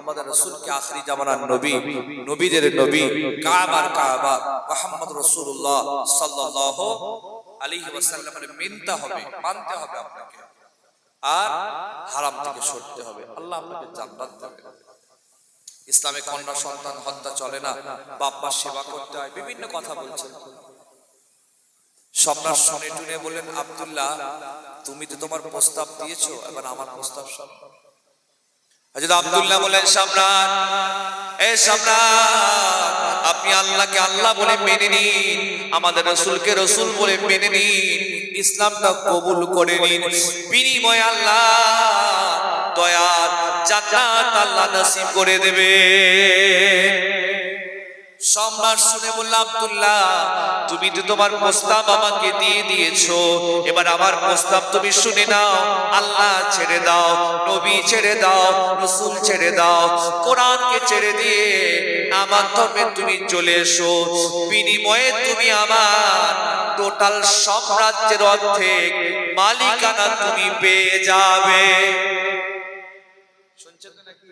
আমাদের রসুলকে আখরি জামানার নবী, নবীদের নবী, কাবার কাবা, মোহাম্মদ রসুল্লাহ সাল্লাহ আলাইহি ওয়াসাল্লামের মিনতে হবে, মানতে হবে আপনাকে। আর হারাম থেকে সরতে হবে, আল্লাহ আপনাকে জান্নাত দেবে। ইসলামে কন্যা সন্তান হত্যা চলে না বাপ্পা সেবা করতে হয়, বিভিন্ন কথা বলছেন। সম্রাট শুনে টুনে বললেন, আব্দুল্লাহ, তুমি তো তোমার প্রস্তাব দিয়েছ, এবার আমার প্রস্তাব শোনো। হযরত আব্দুল্লাহ বলেন সম্রাট এ সম্রাট আপনি আল্লাহকে আল্লাহ বলে মেনে নিন, আমাদের রসুলকে রসুল বলে মেনে নিন, ইসলামটা কবুল করে নিন। বিনিময় আল্লাহ দয়ার জান্নাত আল্লাহ নসিব করে দেবে। সম্রাট শুনে বলল, আব্দুল্লাহ, তুমি তো তোমার প্রস্তাব আমাকে দিয়ে দিয়েছ। এবার আমার প্রস্তাব তুমি শুনে নাও। আল্লাহ ছেড়ে দাও, নবী ছেড়ে দাও, রসুল ছেড়ে দাও, কোরআনকে ছেড়ে দিয়ে আমার ধর্মে তুমি চলে এসো। বিনিময়ে তুমি আমার টোটাল সাম্রাজ্যের অর্ধেক মালিকানা তুমি পেয়ে যাবে। শুনছেন নাকি?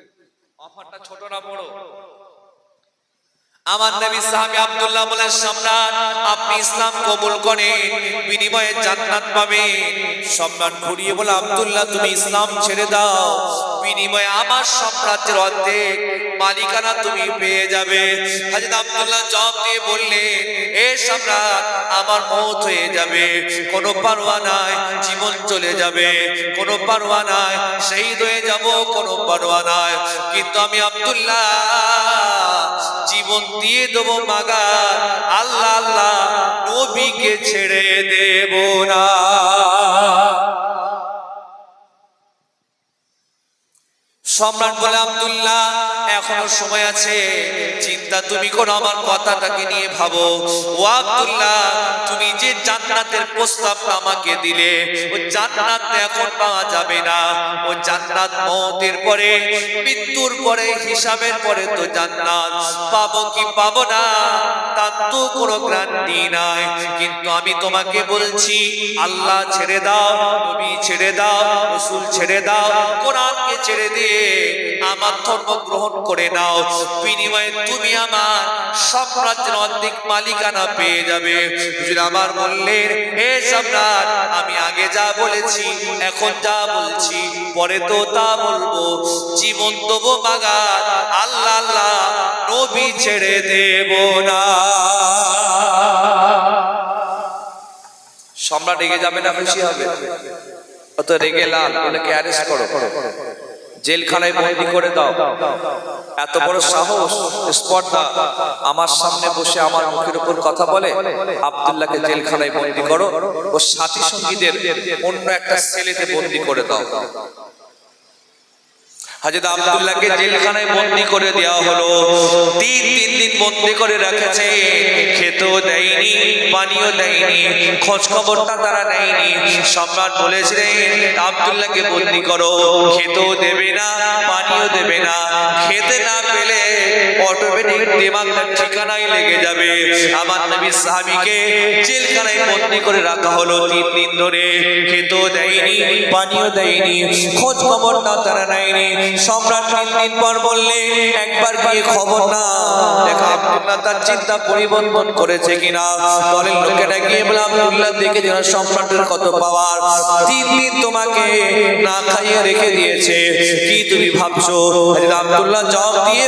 অফারটা ছোট না বড়? আমার নবী সাহাবী আব্দুল্লাহ বলেন, সম্রাট, আপনি ইসলাম কবুল করেন, বিনিময়ে জান্নাত পাবেন। সম্রাট ঘুরিয়ে বলে, আব্দুল্লাহ, তুমি ইসলাম ছেড়ে দাও। বিনিময়ে আমার সাম্রাজ্যের অর্ধেক মালিকানা তুমি পেয়ে যাবে। হযরত আব্দুল্লাহ জবাব দিয়ে বললেন, এ সম্রাট, আমার মত হয়ে যাবে। কোনো পারোয়া নাই, জীবন চলে যাবে। কোনো পারোয়া নাই, শহীদ হয়ে যাব, কোনো পারোয়া নাই। কিন্তু আমি আব্দুল্লাহ দিয়ে দেব মাগা আল্লাহ আল্লাহ নবীকে ছেড়ে দেব না। সম্রাট বলে আব্দুল্লাহ এখনও সময় আছে। চিন্তা তুমি করো, আমার কথাটাকে নিয়ে ভাবো। ও আব্দুল্লাহ, তুমি যে জান্নাতের প্রস্তাবটা আমাকে দিলে, ও জান্নাত এখন পাওয়া যাবে না। ও জান্নাত মওতের পরে, মৃত্যুর পরে, হিসাবের পরে তো জান্নাত। পাবো কি পাবো না তার তো কোনো গ্যারান্টি নাই। কিন্তু আমি তোমাকে বলছি, আল্লাহ ছেড়ে দাও, নবী ছেড়ে দাও, রসুল ছেড়ে দাও, কোরআনকে ছেড়ে দিয়ে আমার ধর্ম গ্রহণ করে নাও। বিনিময়ে তুমি আমার সাম্রাজ্যের অর্ধেক মালিকানা পেয়ে যাবে। আমার বললেন, হে সম্রাট, আমি আগে যা বলেছি, এখন যা বলছি, পরে তো তা বলব। জীবন দেবো বাগান, আল্লাহ আল্লাহ, নবী ছেড়ে দেব না। সম্রাট রেগে যাবে না, খুশি হবে। অত রেগে লাল এটাকে অ্যারেস্ট করো। জেলখানায় বন্দি করে দাও। এত বড় সাহস, স্পর্ধা, আমার সামনে বসে আমার মুখের উপর কথা বলে, আবদুল্লাহকে জেলখানায় বন্দি করো ও সাথী সঙ্গীদের অন্য একটা ছেলেতে বন্দি করে দাও। হাজরত আব্দুল্লাহকে জেলখানায় বন্দি করে দেওয়া হলো। তিন তিন দিন বন্দি করে রেখেছে। খেতেও দেয়নি, পানিও দেয়নি খোঁজ খবরটা তারা নেয়নি। সম্রাট বলেছিলেন, আব্দুল্লাহকে বন্দি করো, খেতেও দেবে না, পানিও দেবে না। খেতে না পেলে অটোমেটিক দিমাগটা ঠিকানায় লেগে যাবে। আমার নবী সাহাবীকে জেলখানায় বন্দি করে রাখা হলো তিন দিন ধরে। খেতেও দেয়নি, পানিও দেয়নি খোঁজ খবরটা তারা নেয়নি। সম্রাট তিন দিন পর একবার গিয়ে খবর না আব্দুল্লাহ তার চিন্তা পরিবর্তন করেছে কিনা। দলের লোকেরা গিয়ে বলে, আব্দুল্লাহ, দেখে যেন সম্রাটের কত পাওয়ার। তিন দিন তোমাকে না খাইয়ে রেখে দিয়েছে। কি তুমি ভাবছ? আব্দুল্লাহ জবাব দিয়ে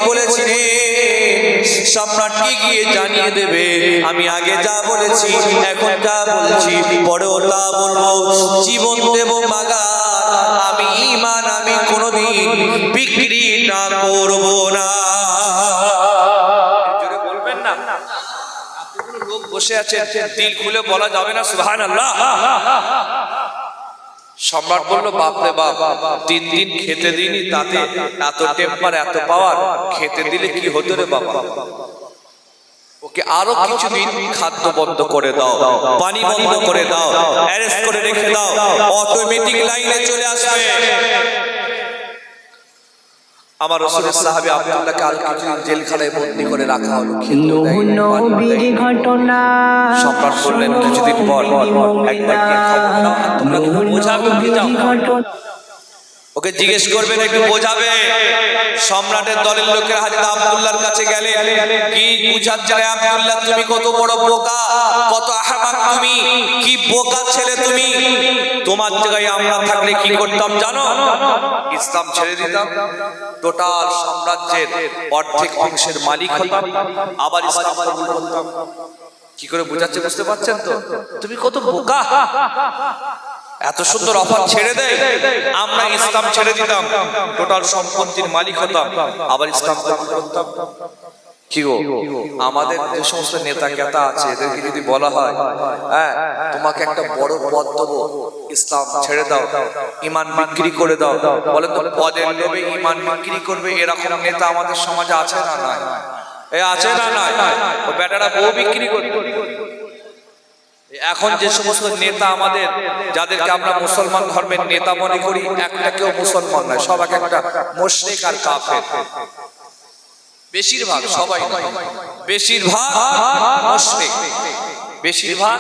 গিয়ে জানিয়ে দেবে। আমি আগে যা বলেছি, এখন যা বলছি, পরেও তা বলব। জীবন দেব মাগা কোনোদিন বিক্রি না করব না। লোক বসে আছে দিল খুলে বলা যাবে না, সুবহানাল্লাহ। সম্রাট বলল বাপরে বাপ, তিন দিন খেতে দিনি তাতে এত টেম্পার এত পাওয়ার খেতে দিলে কি হতো রে বাবা? ওকে আরও কিছুদিন খাদ্য বন্ধ করে দাও, পানি বন্ধ করে দাও, অ্যারেস্ট করে রেখে দাও, অটোমেটিক লাইনে চলে আসবে। আমার রসুলের সাহাবী আব্দুল্লাহকে আর কিছুদিন জেলখানায় বন্দি করে রাখা হলো নবীর। ঘটনা সম্রাট বললেন কিছুদিন পর একবার বোঝাবে ঘটনা ওকে জিজ্ঞেস করবেন, একটু বোঝাবে। সম্রাটের দলের লোকের হাজরত আব্দুল্লাহর কাছে গেলেন কি বুঝাচ্ছে রে আব্দুল্লাহ, তুমি কত বড় বোকা, কত আহমাক তুমি, কি বোকা ছেলে তুমি? তোমার জায়গায় আমরা থাকলে কি করতাম জানো? ইসলাম ছেড়ে দিতাম। টোটাল সাম্রাজ্যের অর্ধেক অংশের মালিক হতাম। আবার ইসলাম কি করে বোঝাচ্ছে বুঝতে পারছেন তো? তুমি কত বোকা? এত সুন্দর অফার ছেড়ে দেয়, আমরা ইসলাম ছেড়ে দিতাম। টোটাল সম্পত্তির মালিক হতাম, আবার ইসলাম করতাম। কি গো? আমাদের যে সমস্ত নেতা কেতা আছে, এদেরকে যদি বলা হয় হ্যাঁ তোমাকে একটা বড় পদ দেবো, ইসলাম ছেড়ে দাও, ইমান বিক্রি করে দাও। বলে তো, পদের ইমান বিক্রি করবে, এরকম নেতা আমাদের সমাজে আছে না নাই? এ আছে না নাই? ও বেটারা বউ বিক্রি করবে। এখন যে সমস্ত নেতা আমাদের যাদেরকে আমরা মুসলমান ধর্মের নেতা মনে করি একটা কেউ মুসলমান নয় সব এক একটা মুশরিক আর কাফের। বেশিরভাগ সবাই বেশিরভাগ মুশরিক। বেশিরভাগ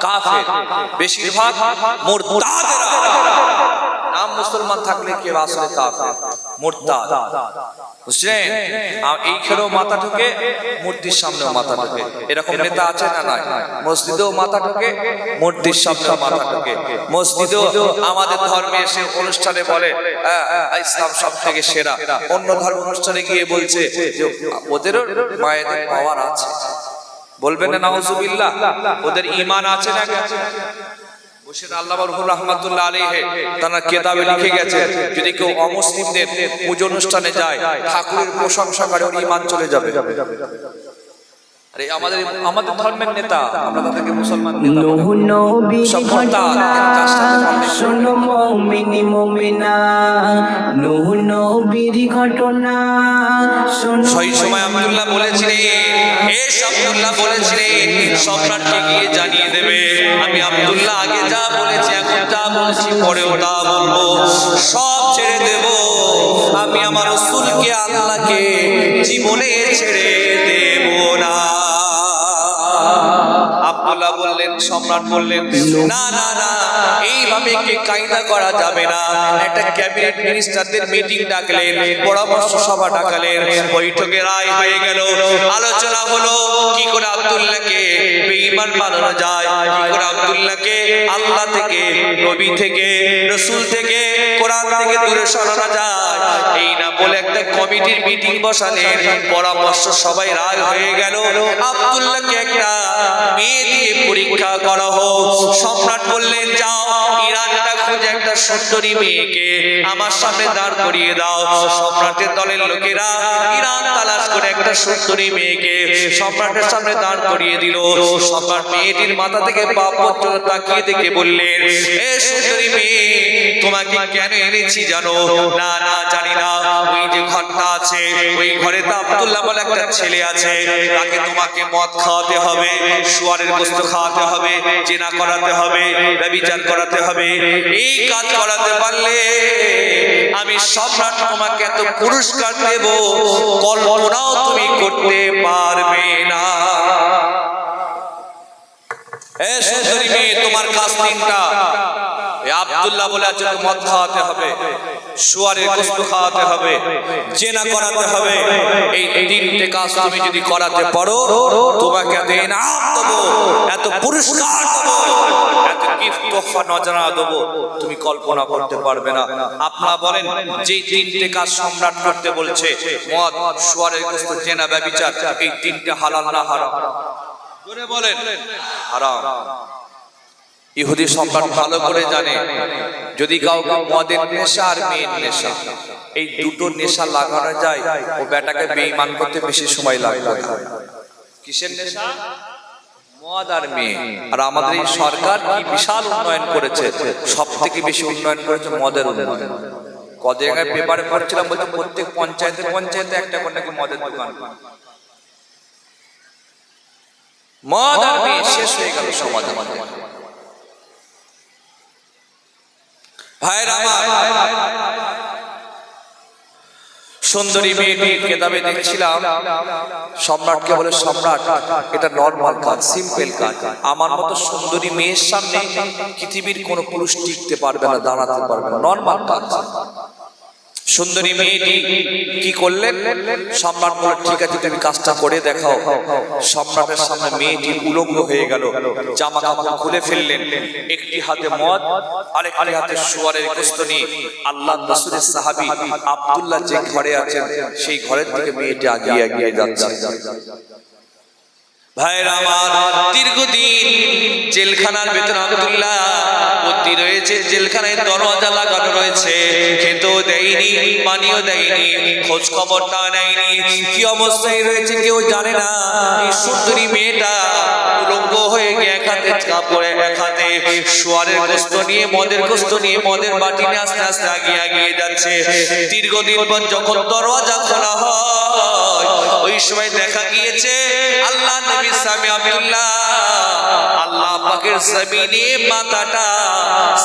কাফের। বেশিরভাগ মুরতাদেরা। নাম মুসলমান থাকলে কেউ আসলে কাফের মুরতাদ। বুঝলেন? আর খেলেও মাথা ঢুকে মূর্তির সামনেও মাথা ঢুকে। এরকম নেতা আছে না নাই? মসজিদেও মাথা ঢুকে মূর্তির সামনেও মাথা ঢুকে। মসজিদেও আমাদের ধর্মে এসে অনুষ্ঠানে বলে "আহ, আহ, ইসলাম সব থেকে সেরা। অন্য ধর্ম অনুষ্ঠানে গিয়ে বলছে যে ওদেরও মায়েদের পাওয়ার আছে। বলবেন না নাউজুবিল্লাহ ওদের ঈমান আছে না হোসেন আল্লাহ রহমাতুল্লাহ আলাইহি তারা কেতাবে লিখে গেছে, যদি কেউ অমুসলিমদের পুজো অনুষ্ঠানে যায়, ঠাকুরের প্রশংসা করে ইমান চলে যাবে। আরে আমাদের আমাদের ধর্মের নেতা আমরা তাদেরকে মুসলমান নেতা নুহ করি। নবীর সব কর্তা, যার সাথে ঘটনা অনেক- শোনো মমিনি মমিনা নুহ নবীর ঘটনা সেই সময় আব্দুল্লাহ বলেছিলেন এস আব্দুল্লাহ বলেছিলেন সম্রাটকে গিয়ে জানিয়ে দেবে আমি আব্দুল্লাহ আগে যা বলেছি এখন যা বলছি পরেও তা বলব। সব ছেড়ে দেব। আমি আমার রসুলকে আল্লাহকে জীবনে ছেড়ে দেব না। আব্দুল্লাহ বললেন, সম্রাট বললেন, না না না, এইভাবে কি কায়দা করা যাবে না? একটা ক্যাবিনেট মিনিস্টারদের মিটিং ডাকলেন, পরামর্শ সভা ডাকালেন, বৈঠকে রায় হয়ে গেল। আলোচনা হলো, কি করে আব্দুল্লাহকে বেঈমান বানানো যায়, কি করে আব্দুল্লাহকে আল্লাহ থেকে, নবী থেকে, রসুল থেকে, কোরআন থেকে দূরে সরানো যায়। এই না বলে একটা কমিটির মিটিং বসালেন পরামর্শ সবাই রায় হয়ে গেল। আব্দুল্লাহকে একটা মেয়ে দিয়ে পরীক্ষা করা হোক। সম্রাট বললেন, যাও, ইরানটা খুঁজে একটা সুন্দরী মেয়েকে আমার সামনে দাঁড় করিয়ে দাও। সম্রাটের দলের লোকেরা ইরান তালাশ করে একটা সুন্দরী মেয়েকে সম্রাটের সামনে দাঁড় করিয়ে দিল। সম্রাট মেয়েটির মাথা থেকে পা পর্যন্ত তাকিয়ে দেখে বললেন এ সুন্দরী মেয়ে তোমাকে কেন এনেছি জানো? না না জানি না। ওই যে ঘরটা আছে ওই ঘরে তো আব্দুল্লাহ বলে একটা ছেলে আছে তাকে তোমাকে মদ খাওয়াতে হবে শুয়ারের গোস্ত খাওয়াতে হবে জেনা করাতে হবে ব্যবিচার করাতে হবে। এই কাজ করাতে পারলে আমি সম্রাট তোমাকে এত পুরস্কার দেব কল্পনাও তুমি করতে পারবে না। তোমার কাজ তিনটা। আব্দুল্লাহ বলে আছে মদ খাওয়াতে হবে, শুয়ারের গোস্ত খাওয়াতে হবে, জেনা করাতে হবে। এই তিনটে কাজ তুমি যদি করাতে পারো, তোমাকে এত ইনাম দেবো, এত পুরস্কার দেবো, এত গিফট তোহফা নজরা দেবো, তুমি কল্পনা করতে পারবে না। আপনারা বলেন যে তিনটে কাজ সম্রাট করতে বলছে, মদ, শুয়ারের গোস্ত, জেনা, ব্যবিচার, এই তিনটে হালাল না হারাম? ইহুদি সম্রাট ভালো করে জানে, যদি কাউকে মদের নেশা আর মেয়ের নেশা, এই দুটো নেশা লাগানো যায়, ও বেটাকে বেঈমান করতে বেশি সময় লাগবে। না কিসের নেশা? মদ আর মেয়ে। আর আমাদের এই সরকার বিশাল উন্নয়ন করেছে সব থেকে বেশি উন্নয়ন করেছে মদের উন্নয়ন। কত পেপারে পড়ছিলাম বলতে প্রত্যেক পঞ্চায়েতে পঞ্চায়েতে একটা করে নাকি মদের দোকান। মদ আর মেয়ে শেষ হয়ে গেল সমাজ আমাদের। ভাইরা আমার সুন্দরী মেয়েটি কেতাবে দেখছিলাম। সম্রাটকে বলে সম্রাট এটা নর্মাল কাজ সিম্পল কাজ। আমার মতো সুন্দরী মেয়ের সামনে পৃথিবীর কোন পুরুষ টিকতে পারবে না দাঁড়াতে পারবে না। নর্মাল কাজ। সুন্দরী মেয়েটি কি করলেন সম্রাট বলে ঠিক আছে, তুমি কাজটা করে দেখাও। সম্রাটের সামনে মেয়েটি উলঙ্গ হয়ে গেল জামা কাপড় খুলে ফেললেন। একটি হাতে মদ, আরেকটি হাতে শুয়ারের গোস্ত নিয়ে। আল্লাহ রাসূলের সাহাবী আব্দুল্লাহ যে ঘরে আছেন, সেই ঘরের দিকে মেয়েটি আগিয়ে এগিয়ে যাচ্ছে। আমার দীর্ঘদিন জেলখানার আব্দুল্লাহ রয়েছে। জেলখানায় লাগানো রয়েছে। খেতেও দেয়নি, পানিও দেয়নি খোঁজ খবরটা নেয়নি। কি অবস্থায় রয়েছে কেউ জানে না। এই সুন্দরী মেয়েটা উলঙ্গ হয়ে গিয়ে এক হাতে কাপড়ে, এক হাতে সোয়ারের গোস্ত নিয়ে, মদের গোস্ত নিয়ে, মদের বাটি নিয়ে আস্তে আস্তে আগিয়ে আগিয়ে যাচ্ছে। দীর্ঘদিন পর যখন দরওয়াজা খোলা হয় ওই সময় দেখা গিয়েছে আল্লাহ নবী সামি আব্দুল্লাহ। আল্লাহ পাকের জমিনে মাথাটা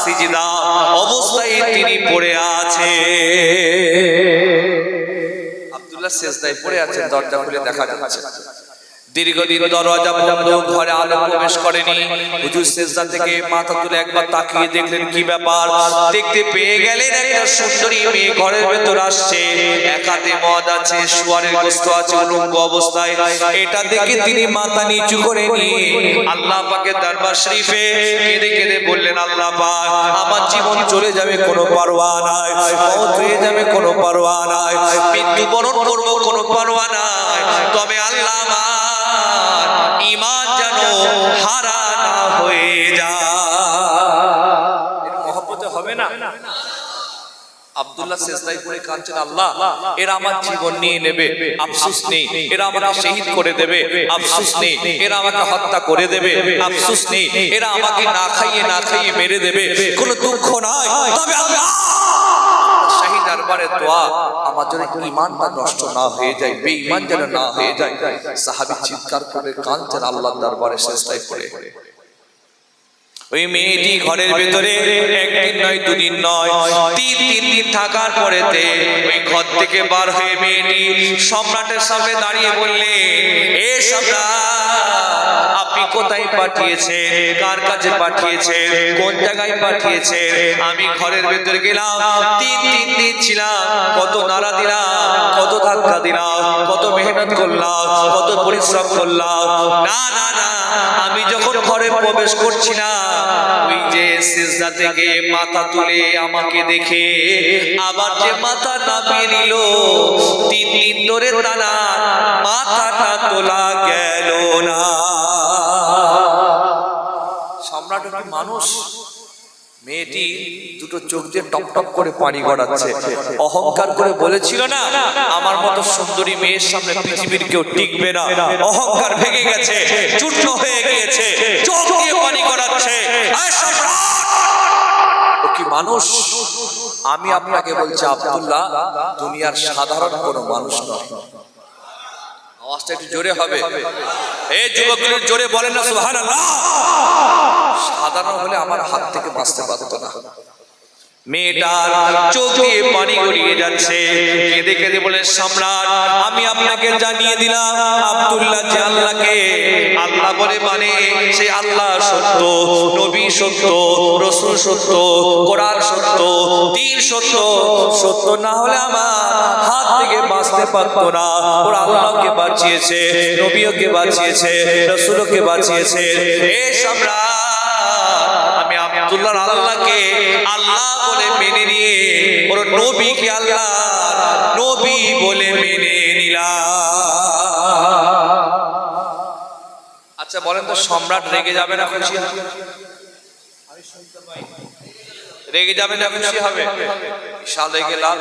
সিজদা অবস্থায় তিনি পড়ে আছে আব্দুল্লাহ সেজদায় পড়ে আছে দরজা খুলে দেখা যাচ্ছে। দীর্ঘদিন দরজা বন্ধ, ঘরে আলো প্রবেশ করেনি। হুজুর থেকে মাথা তুলে একবার তাকিয়ে দেখলেন কি ব্যাপার? দেখতে পেয়ে গেলেন একটা সুন্দরী মেয়ে ঘরের ভেতর আসছে। এক হাতে মদ আছে, শুয়ারের গোস্ত আছে অবস্থায়। এটা দেখে তিনি মাথা নিচু করে নিয়ে আল্লাহ পাকের দরবার শরীফে কেঁদে কেঁদে বললেন, আল্লাহ পাক, আমার জীবন চলে যাবে কোনো পারোয়া নাই মৌত হয়ে যাবে কোনো পারোয়া নাই করব কোনো পারোয়া নাই, তবে আল্লাহ ইমান যেন হারা না হয়ে যায়। মহব্বতে হবে না। আব্দুল্লাহ সেজদাই করে কাঁদছেন আল্লাহ এরা আমার জীবন নিয়ে নেবে আফসোস নেই। এরা আমাকে শহীদ করে দেবে আফসোস নেই। এরা আমাকে হত্যা করে দেবে আফসোস নেই। এরা আমাকে না খাইয়ে না খাইয়ে মেরে দেবে। কোনো দুঃখ নাই। তবে আমি শাহী দরবারে দোয়া, আমার জন্য ইমানটা নষ্ট না হয়ে যায়, বেঈমান যেন না হয়ে যায়। সাহাবী চিৎকার করে কাঁদছেন আল্লাহর দরবারে সেজদায় পড়ে। ওই মেয়েটি ঘরের ভেতরে, একদিন নয়, দুদিন নয়, তিন তিন দিন থাকার পরেতে ওই ঘর থেকে বার হয়ে মেয়েটি সম্রাটের সামনে দাঁড়িয়ে বললে, এ সম্রাট আপনি কোথায় পাঠিয়েছেন কার কাছে পাঠিয়েছেন কোন জায়গায় পাঠিয়েছেন আমি ঘরের ভেতরে গেলাম, তিন তিন দিন ছিলাম, কত নাড়া দিলাম, কত ধাক্কা দিলাম, কত মেহনত করলাম, কত পরিশ্রম করলাম। না না না, আমি যখন ঘরে প্রবেশ করছি না, ওই যে সিজদা থেকে মাথা তুলে আমাকে দেখে আবার যে মাথা নামিয়ে নিল, তিন দিন ধরে টানা মাথাটা তোলা গেল না। সম্রাট মানুষ? মেয়েটি দুটো চোখ দিয়ে টপ টপ করে পানি গড়াচ্ছে। অহংকার করে বলেছিল না, আমার মতো সুন্দরী মেয়ের সামনে পৃথিবীর কেউ টিকবে না। অহংকার ভেঙে গেছে, চূর্ণ হয়ে গিয়েছে, চোখ দিয়ে পানি গড়াচ্ছে। কি মানুষ? আমি আপনাকে বলছি, আব্দুল্লাহ, দুনিয়ার সাধারণ কোনো মানুষ নয়। আওয়াজটা একটু জোরে হবে। এই যুবকগুলির জোরে বলেন না, সুবহানাল্লাহ। সাধারণ হলে আমার হাত থেকে বাঁচতে পারতো না। মেয়েটার চোখ দিয়ে পানি গড়িয়ে যাচ্ছে। কেঁদে কেঁদে বলে, সম্রাট, আমি আপনাকে জানিয়ে দিলাম, আব্দুল্লাহ যে আল্লাহকে আল্লাহ বলে মানে সে আল্লাহ সত্য, নবী সত্য, রসুল সত্য, কোরআন সত্য, দিন সত্য। সত্য না হলে আমার হাত থেকে বাঁচতে পারতো না। ওরা আল্লাহকে বাঁচিয়েছে, নবীকে বাঁচিয়েছে, রসুলকে বাঁচিয়েছে। এ সম্রাট ওর নবীকে আল্লাহ নবী বলে মেনে নিলাম। আচ্ছা বলেন তো সম্রাট রেগে যাবে না খুশি? রেগে যাবে না খুশি হবে? বিশাল রেগে লাল।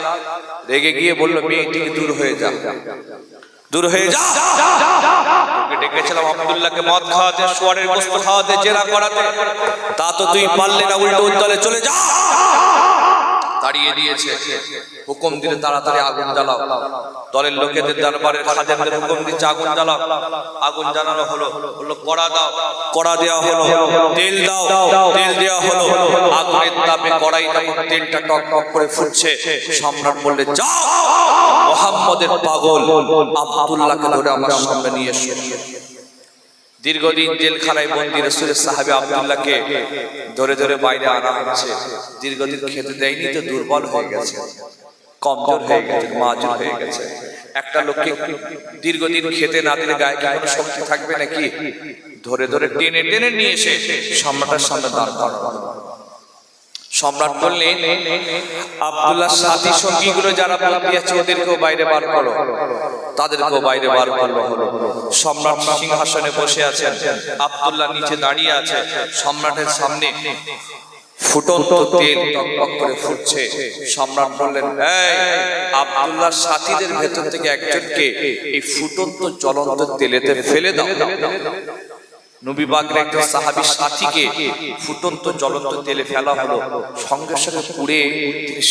রেগে গিয়ে বলল, মেয়েটিকে দূর হয়ে যা। দূর হয়ে যা। ডেকেছিলাম আব্দুল্লাহকে মদ খাওয়াতে, সোয়ারের গোস্ত খাওয়াতে, জেরা করাতে। তা তো তুই পারলে না, উল্টো উত্তলে চলে যা। তাড়িয়ে দিয়েছে। হুকুম দিলে তাড়াতাড়ি আগুন জ্বালাও। দলের লোকেদের দরবারের খাজানদের হুকুম দিচ্ছে, আগুন জ্বালাও। আগুন জ্বালানো হলো হলো কড়া দাও। কড়া দেওয়া হলো, তেল দাও। তেল দেওয়া হলো, আগুনের তাপে কড়াই যখন তেলটা টক টক করে ফুটছে, সম্রাট বললে, যাও, মোহাম্মদের পাগল। আব্দুল্লাহকে ধরে আমার সামনে নিয়ে এসো। দীর্ঘদিন জেলখানায় বন্দী রসুলের সাহাবি আব্দুল্লাহকে ধরে ধরে বাইরে আনা হচ্ছে দীর্ঘদিন খেতে দেয়নি তো দুর্বল হয়ে গেছে। কমজোর হয়ে গেছে মাজুর হয়ে গেছে। একটা লোককে দীর্ঘদিন খেতে না দিলে গায়ে কি কোনো শক্তি থাকবে নাকি? ধরে ধরে টেনে টেনে নিয়ে এসে সম্রাটের সামনে দাঁড় করানো। সম্রাট বললেন, আব্দুল্লাহ সাথী সঙ্গীগুলো যারা আছে ওদেরকেও বাইরে বার করো। তাদেরকেও বাইরে বার হলো সম্রাট সিংহাসনে বসে আছেন। আব্দুল্লাহ নিচে দাঁড়িয়ে আছে। সম্রাটের সামনে ফুটন্ত তেল টকটক করে ফুটছে। সম্রাট বললেন আব্দুল্লাহ সাথীদের ভেতর থেকে একজনকে এই ফুটন্ত জ্বলন্ত তেলেতে ফেলে দাও। নবী একজন সাথীকে ফুটন্ত জ্বলন্ত তেলে ফেলা হলো, সঙ্গে সঙ্গে পুড়ে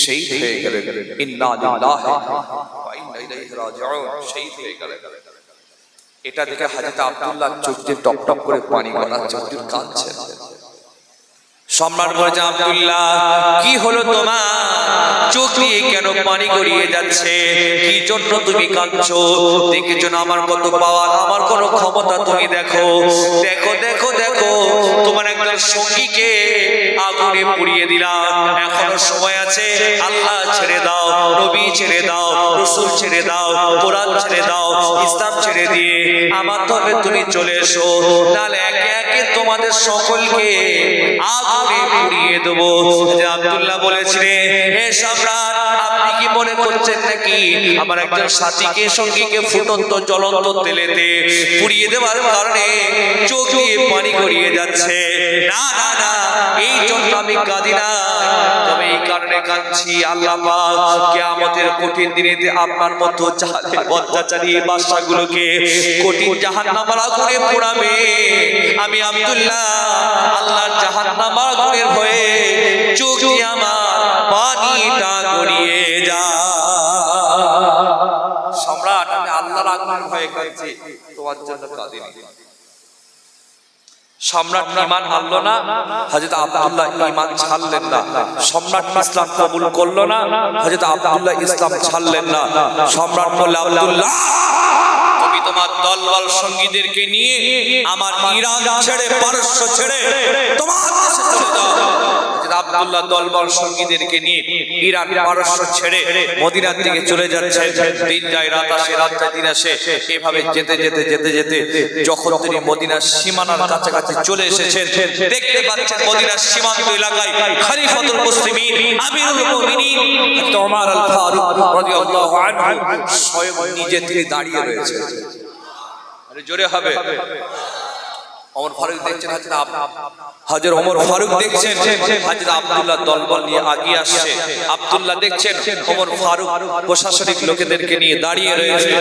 শহীদ হয়ে গেলেন। এটা দেখে হাজরত আব্দুল্লাহ চোখ দিয়ে টপ টপ করে পানি গড়াচ্ছে কাঁদছেন। সম্রাট বলেছে আবদুল্লাহ, কি হলো তোমার? চোখ দিয়ে কেন পানি গড়িয়ে যাচ্ছে? কি জন্য তুমি কাঁদছো? দেখেছ না আমার কত পাওয়ার, আমার কোন ক্ষমতা তুমি দেখো? দেখো দেখো দেখো, তোমার একজন সঙ্গীকে আগুনে পুড়িয়ে দিলাম। এখনও সময় আছে। আল্লাহ ছেড়ে দাও, নবী ছেড়ে দাও, রসুল ছেড়ে দাও, কোরআন ছেড়ে দাও, ইসলাম ছেড়ে দিয়ে আমার তবে তুমি চলে এসো। তাহলে একে একে তোমাদের সকলকে আগুনে পুড়িয়ে দেবো। আব্দুল্লাহ বলেছিলেন আপনি কি মনে করছেন নাকি? আমার একজন সাথীকে, সঙ্গীকে ফুটন্ত জ্বলন্ত তেলেতে পুড়িয়ে দেওয়ার কারণে চোখ দিয়ে পানি গড়িয়ে যাচ্ছে। না না না, এই জন্য আমি কাঁদি না। তবে এই কারণে কাঁদছি, আল্লাহ কঠিন দিনেতে আপনার মতো জাহালের বজ্জাচারী বাদশাগুলোকে কঠিন জাহান্নামের আগুনে পোড়াবে। আমি আব্দুল্লাহ, আল্লাহর জাহান্নামের আগুনের ভয়ে যা। সম্রাট, আমি আল্লাহর কাঁদছি তোমার জন্য কাঁদিনি সম্রাট ইমান আনলো না। হযরত আব্দুল্লাহ ইমান ছাড়লেন না। সম্রাট ইসলাম কবুল করল না। হযরত আব্দুল্লাহ ইসলাম ছাড়লেন না। সম্রাট বলল, আব্দুল্লাহ, তুমি তোমার দলবল সঙ্গীদেরকে নিয়ে আমার ইরান ছেড়ে পারস্য ছেড়ে তোমার আব্দুল্লাহ দলবল সঙ্গীদেরকে নিয়ে ইরান পারস্য ছেড়ে মদিনার দিকে চলে যাচ্ছে। দিন যায়, রাত আসে, রাত যায়, দিন আসে। এভাবে যেতে যেতে যেতে যেতে যখন তিনি মদিনার সীমানার কাছাকাছি চলে এসেছেন, দেখতে পাচ্ছেন মদিনার সীমান্ত এলাকায় খলিফাতুল মুসলিমিন, আমিরুল মুমিনিন ওমর আল ফারুক রাদিয়াল্লাহু আনহু, স্বয়ং নিজে তিনি দাঁড়িয়ে রয়েছে আরে জোরে হবে। ওমর ফারুক দেখছেন ফারুক দেখছেন আব্দুল্লাহ দলবল নিয়ে আগিয়ে আসছে। আব্দুল্লাহ দেখছেন ফারুক প্রশাসনিক লোকেদেরকে নিয়ে দাঁড়িয়ে রয়েছে।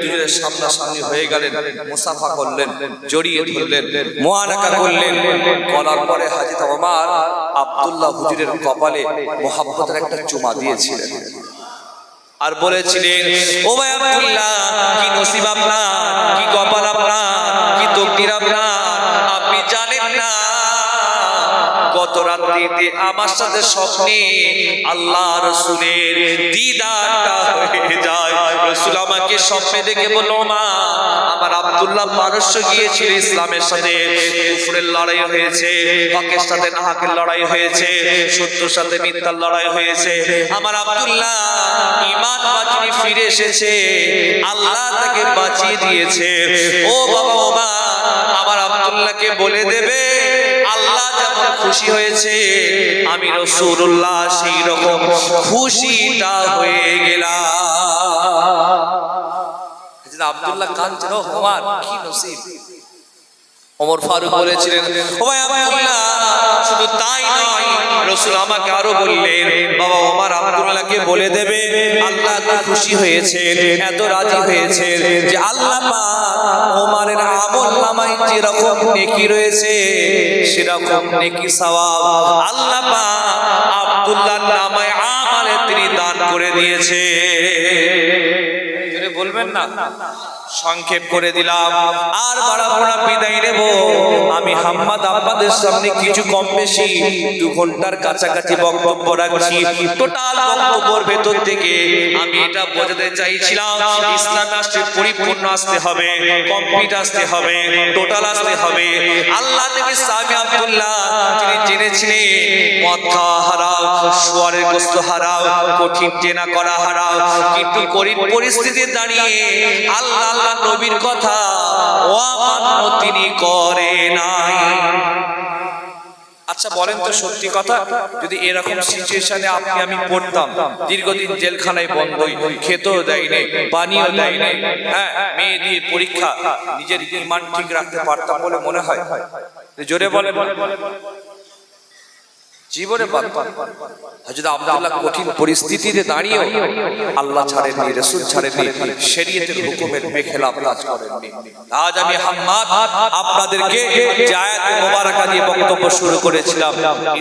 দুজনের সামনাসামনি হয়ে গেলেন, মুসাফা করলেন, জড়িয়ে ধরলেন, মোয়ানাকা করলেন। করার পরে হাজর ওমর আব্দুল্লাহ হুজুরের কপালে মোহাব্বতের একটা চুমা দিয়েছিলেন। আর বলেছিলেন ও ভাই আব্দুল্লাহ, কি নসিব আপনার? কি কপাল আপনার? কি তকদির আপনার? রাত্রিতে আমার সাথে স্বপ্নে আল্লাহ রসুলের দিদারটা হয়ে যায়। রসুল আমাকে স্বপ্নে দেখে বলল, মা, আমার আব্দুল্লাহ পারস্য গিয়েছিল ইসলামের সাথে। কুফরের লড়াই হয়েছে হকের সাথে নাহাকের লড়াই হয়েছে সত্যর সাথে মিথ্যার লড়াই হয়েছে। আমার আব্দুল্লাহ ইমান বাঁচিয়ে ফিরে এসেছে, আল্লাহ তাকে বাঁচিয়ে দিয়েছে। ও বাবা মা, আমার আব্দুল্লাহকে বলে দেবে আল্লাহ যেমন খুশি হয়েছে, আমি রসুল্লাহ সেই রকম খুশিটা হয়ে গেলাম। আব্দুল্লাহ কাঞ্চন হোমার কি নসিব? ওমর ফারুক বলেছিলেন ও ভাই আব্দুল্লাহ শুধু তাই নয় রাসূল আমাকে আরও বললেন বাবা ওমর আব্দুল্লাহকে বলে দেবে আল্লাহ তো খুশি হয়েছে এত রাজি হয়েছে যে আল্লাহ পাক ওমরের আমল নামায় যেরকম নেকি রয়েছে সেরকম নেকি সওয়াব আল্লাহ পাক আব্দুল্লাহর নামায় আমলে তিনি দান করে দিয়েছে বলবেন না? সংক্ষেপ করে দিলাম। আর বাড়াবো না, বিদায় নেব। আমি হাম্মাদ আপনাদের সামনে কিছু কম বেশি দু ঘণ্টার কাছাকাছি বক্তব্য রাখছি। টোটাল বক্তব্যের ভেতর থেকে আমি এটা বোঝাতে চাইছিলাম, ইসলাম রাষ্ট্রে পরিপূর্ণ আসতে হবে কমপ্লিট আসতে হবে টোটাল আসতে হবে। আল্লাহ নবী সামি আব্দুল্লাহ তিনি জেনেছিলেন খাওয়া হারাও সোয়ারের গোস্ত হারাও কঠিন টেনা করা হারাও কিন্তু কঠিন পরিস্থিতি দাঁড়িয়ে আল্লাহ আল্লাহ নবীর কথা অমান্য তিনি করে নাই। আচ্ছা বলেন তো সত্যি কথা, যদি এরকম সিচুয়েশনে আপনি আমি পড়তাম, দীর্ঘদিন জেলখানায় বন্ধই খেতেও দেয় নাই, পানিও দেয় নাই হ্যাঁ মেয়ে দিয়ে পরীক্ষা, নিজের ইমান ঠিক রাখতে পারতাম বলে মনে হয়? জোরে বলে জীবনে হযরত আব্দুল্লাহ কঠিন পরিস্থিতিতে দাঁড়িয়ে আল্লাহ ছাড়েননি, রাসূল ছাড়েননি, শরীয়তের হুকুমের বেখেলাফ কাজ করেননি। আজ আমি হাম্মাদ আপনাদেরকে যে আয়াতে মোবারকা দিয়ে বক্তব্য শুরু করেছিলাম,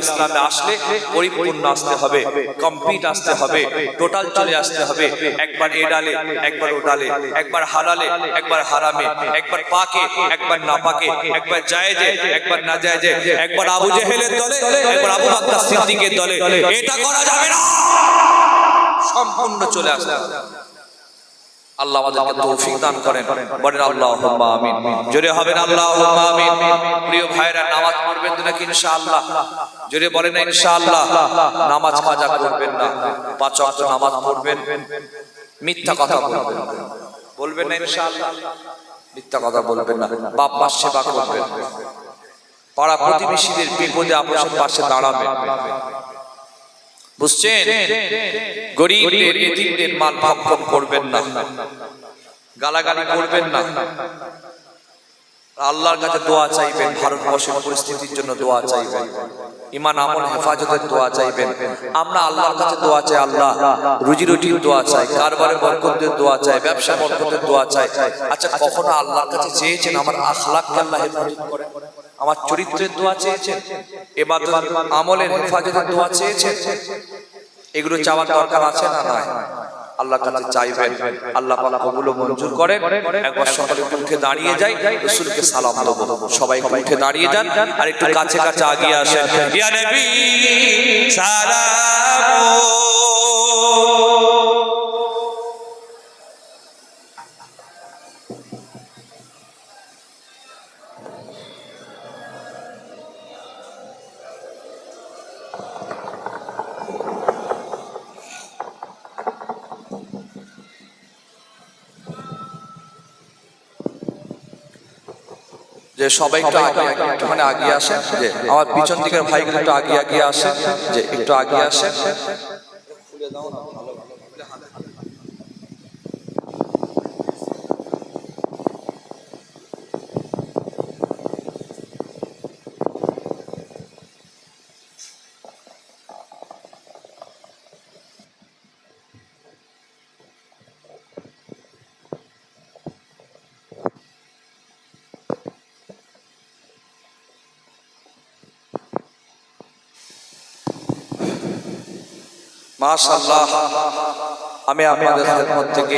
ইসলামে আসলে পরিপূর্ণ আসতে হবে কমপ্লিট আসতে হবে টোটাল চলে আসতে হবে, একবার এ ডালে, একবার ও ডালে, একবার হালালে, একবার হারামে, একবার পাকে, একবার না পাকে একবার জায়েজে, একবার না জায়েজে একবার আবু জেহেলের দলে, একবার আবু বকর সিদ্দিকের দলে এটা করা যাবে না। সম্পূর্ণ চলে আসতে আল্লাহ আমাদেরকে তৌফিক দান করেন। বলেন আল্লাহুম্মা আমিন। জোরে হবেন আল্লাহুম্মা আমিন। প্রিয় ভাইরা নামাজ পড়বেন তো নাকি ইনশাআল্লাহ? জোরে বলেন না ইনশাআল্লাহ। নামাজ কাজা করবেন না। পাঁচ ওয়াক্ত নামাজ পড়বেন। মিথ্যা কথা বলবেন বলবেন না ইনশাআল্লাহ। মিথ্যা কথা বলবেন না। বাপ মা সেবা করবেন। পাড়া প্রতিবেশীদের বিপদে আপনার পাশে দাঁড়াবেন বুঝছেন? গরিবদের, এতিমদের মাল ভক্ষণ করবেন না। গালাগালি করবেন না। আল্লাহর কাছে দোয়া চাইবেন, ভারতবর্ষের পরিস্থিতির জন্য দোয়া চাইবেন। ইমান আমল, হেফাজতের দোয়া চাইবেন। আমরা আল্লাহর কাছে দোয়া চাই, আল্লাহ রুজি রুটির দোয়া চাই কারবারে বরকতের দোয়া চাই ব্যবসা বরকতের দোয়া চাই। আচ্ছা কখনো আল্লাহর কাছে চেয়েছেন, আমার আখলাককে আল্লাহ হেফাজত করেন? আমার চরিত্রের দোয়া চেয়েছেন এবার আমলের হেফাজতের দোয়া চেয়েছেন। এগুলো চাওয়ার দরকার আছে না নয় আল্লাহ কাছে চাইবেন। আল্লাহ পাক কবুল মঞ্জুর করেন। একবার সকালে উঠে দাঁড়িয়ে যাই, রাসূলকে সালাম দেবো। সবাই উঠে দাঁড়িয়ে যান আর একটু কাছে কাছে আগিয়ে আসেন। ইয়া নবী, সালাম। যে সবাই একটু আগে একটুখানি আগিয়ে আসে যে আমার পিছন দিকের ভাইগুলো একটু আগিয়ে আগিয়ে আসে যে একটু আগিয়ে আসেন মাশাআল্লাহ। আমি আপনাদের থেকে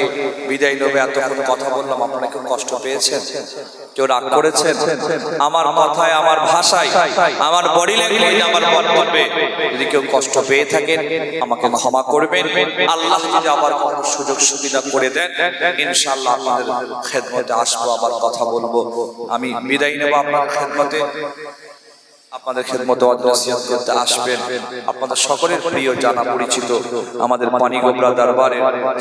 বিদায় এতক্ষণ কথা বললাম, আপনারা কষ্ট পেয়েছেন? কেউ রাগ করেছেন? আমার আমার ভাষায়, আমার বডি ল্যাঙ্গুয়েজ আমার বক্তব্যে যদি কেউ কষ্ট পেয়ে থাকেন, আমাকে ক্ষমা করবেন। আল্লাহ যদি আবার কোনো সুযোগ সুবিধা করে দেন, ইনশাআল্লাহ আপনাদের খেদমতে আসব, আবার কথা বলব। আমি বিদায় নেব আপনার খেদমতে। আপনাদের খেদমত নসিহত করতে আসবেন। আপনাদের সকলের প্রিয় জানা পরিচিত আমাদের পানিগোবরা দরবারে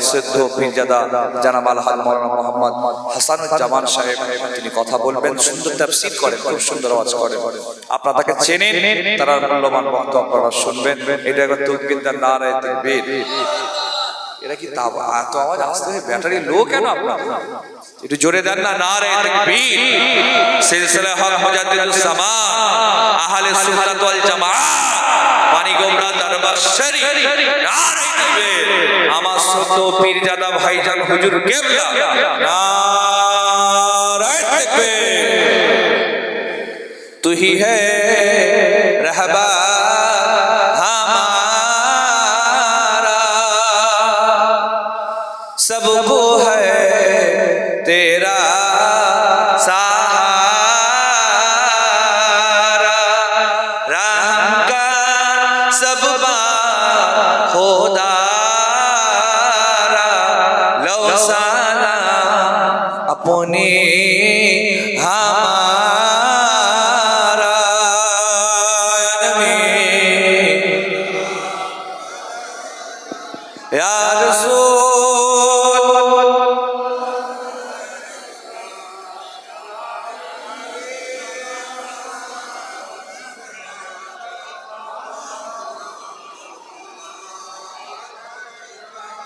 সিদ্ধ পীরজাদা জানাব আলহাজ মাওলানা মোহাম্মদ হাসানুজ্জামান সাহেব। তিনি কথা বলবেন, সুন্দর তাফসীর করেন, খুব সুন্দর আওয়াজ করেন। আপনারা তাকে চেনেন, তারা মূল্যবান বক্তব্য আপনারা শুনবেন। এটা একটা তুকবিদ্যার নারায় তাকবীর। এরা কি তা এত আওয়াজ আসতে ব্যাটারি লো কেন আপনার? একটু জোরে দেন না নারে তাকবীর সিলসিলা হক মুজাদ্দিদুস সামা আহলে সুন্নাত ওয়াল জামাআত পানি গোমরা দরবার শরীফ। নারে তাকবীর আমার সত্য পীরজাদা ভাইজান হুজুর কেবলা। নারে তাকবীর तू ही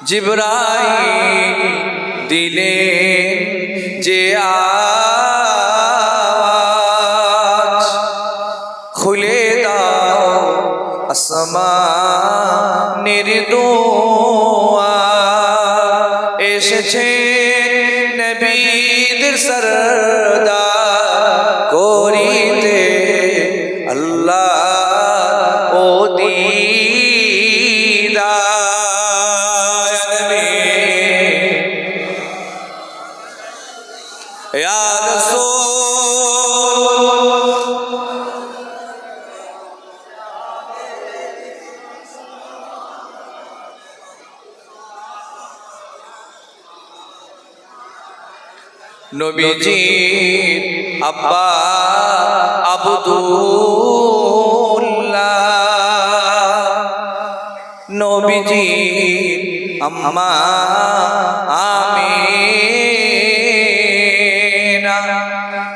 জিবরাই দিলে যে আওয়াজ নবীজি আব্বা আবদুল্লাহ। নবীজি আম্মা আমিনা।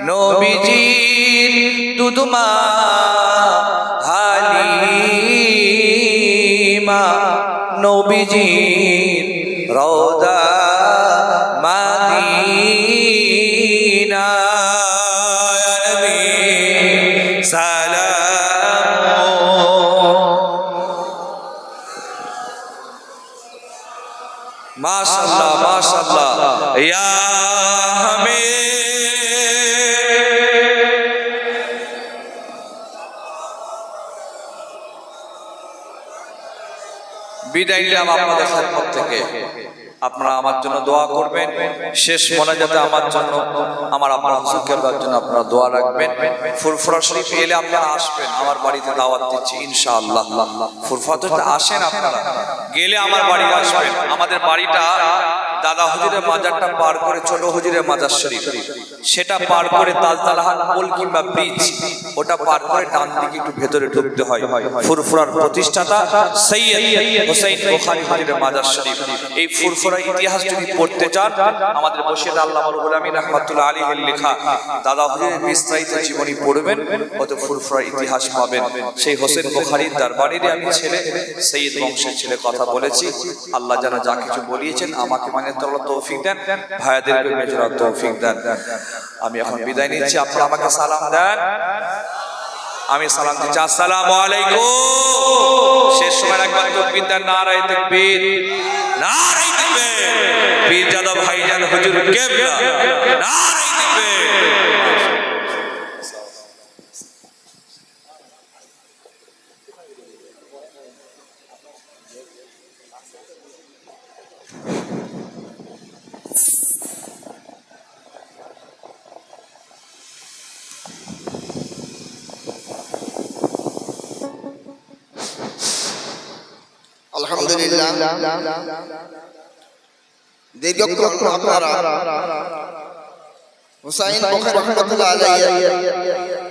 নবীজি দুদমা হালিমা। নবীজি বিদায় নিলাম আপনাদের সম্পদ থেকে। আপনারা আমার জন্য দোয়া করবেন। শেষ মনে যাতে আমার জন্য, আমার আমার হুজুরকে জন্য আপনারা দোয়া রাখবেন। ফুরফুরা শরীফ এলে আপনারা আসবেন। আমার বাড়িতে দাওয়াত দিচ্ছি, ইনশাআল্লাহ। ফুরফুরা তো আসেন আপনারা। গেলে আমার বাড়ি আসবেন। আমাদের বাড়িটা দাদা হুজুরের মাজারটা পার করে ছোট হুজুরের মাজার শরীফ। সেটা পার করে তালতালাহান পোল কিংবা ব্রিজ, ওটা পার করে ডান দিকে একটু ভেতরে ঢুকতে হয়। ফুরফুরার প্রতিষ্ঠাতা সৈয়দ হোসেন বুখারী হুজুরের মাজার শরীফ। এই ফুরফুরা ইতিহাস যদি পড়তে চান, আমাদের বসির আল্লাহ আব্বুল আমিন রাহমাতুল্লাহ আলাইহির লেখা, দাদা হুজুরের বিস্তারিত জীবনী পড়বেন কত ফুরফুরা ইতিহাস পাবেন। সেই হোসেন বুখারীর দরবারেরই আমি ছেলে, সৈয়দ বংশের ছেলে কথা বলেছি। আল্লাহ যেন যা কিছু বলিয়েছেন আমাকে মানে তোলা তৌফিক দেন ভাইয়াদেরকে মেজরা তৌফিক দেন। আমি এখন বিদায় নিচ্ছি আপনি আমাকে সালাম দেন। আমি সালাম দিচ্ছি আসসালামু আলাইকুম। শেষ সময় একবার তকবীর দেন তকবির। তাকবীর। পীরজাদা ভাইজান হুজুর কেবলা। তাকবীর। দীর্ঘক্ষণ আপনারা হুসাইন বখার রহমতুল্লাহ আলাইহি